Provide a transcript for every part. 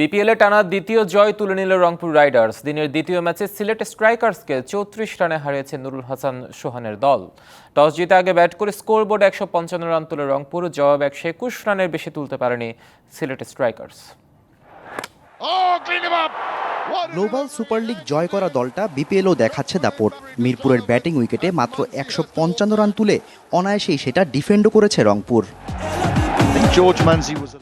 বিপিএলে টানা দ্বিতীয় জয় তুলে নিল রংপুর রাইডার্স। দিনের দ্বিতীয় ম্যাচে সিলেট স্ট্রাইকার্সকে চৌত্রিশ রানে হারিয়েছে নুরুল হাসান সোহানের দল। টস জিতে আগে ব্যাট করে স্কোর বোর্ডে একশো পঞ্চান্ন রান তুলে রংপুর জবাব একশো একুশ রানের বেশি তুলতে পারেনি Sylhet strikers. Global super league জয় করা দলটা বিপিএলও দেখাচ্ছে দাপট। মিরপুরের ব্যাটিং উইকেটে মাত্র একশো পঞ্চান্ন রান তুলে অনায়াসেই সেটা ডিফেন্ডও করেছে রংপুর।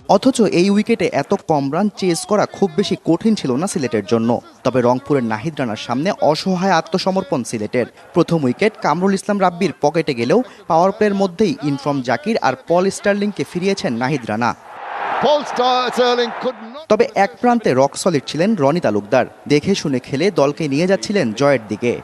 অথচ এই উইকেটে এত কম রান চেস করা খুব বেশি কঠিন ছিল না সিলেটের জন্য। তবে রংপুরের নাহিদ রানার সামনে অসহায় আত্মসমর্পণ সিলেটের। প্রথম উইকেট কামরুল ইসলাম রাব্বির পকেটে গেলেও পাওয়ার প্লের মধ্যেই ইনফর্ম জাকির আর পল স্টার্লিংকে ফিরিয়েছেন নাহিদ রানা. তবে এক প্রান্তে রক সলিড ছিলেন রনি তালুকদার। দেখে শুনে খেলে দলকে নিয়ে যাচ্ছিলেন জয়ের দিকে।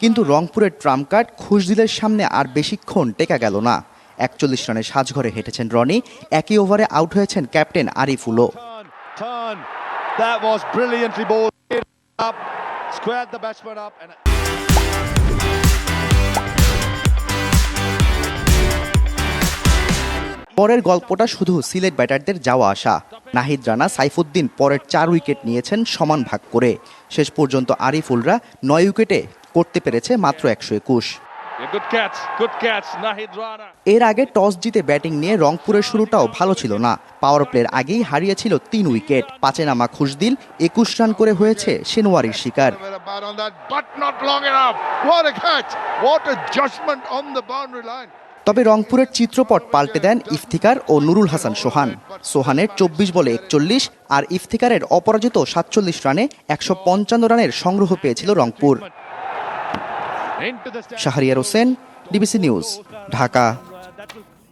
কিন্তু রংপুরের ট্রাম কার্ড খুশদিলের সামনে আর বেশিক্ষণ টেকা গেল না। একচল্লিশ রানে সাজঘরে হেঁটেছেন রনি। একই ওভারে আউট হয়েছেন ক্যাপ্টেন আরিফুলো That was brilliantly পরের গল্পটা শুধু সিলেট ব্যাটারদের যাওয়া আসা নাহিদ রানা সাইফুদ্দিন পরের চার উইকেট নিয়েছেন সমান ভাগ করে শেষ পর্যন্ত আরিফুলরা নয় উইকেটে করতে পেরেছে মাত্র একশো একুশ. এর আগে টস জিতে ব্যাটিং নিয়ে রংপুরের শুরুটাও ভালো ছিল না পাওয়ার প্লের আগেই হারিয়েছিল তিন উইকেট পাঁচে নামা খুশদিল একুশ রান করে হয়েছে সেনোয়ারির শিকার Bit of bat on that, but not long enough. What a catch! What a judgment on the boundary line. তবে রংপুরের চিত্রপট পাল্টে দেন ইফতিকার ও নুরুল হাসান সোহান সোহানের চব্বিশ বলে একচল্লিশ আর ইফতিকারের অপরাজিত সাতচল্লিশ রানে একশো পঞ্চান্ন রানের সংগ্রহ পেয়েছিল Rangpur. Shahriar Hossain, DBC news, Dhaka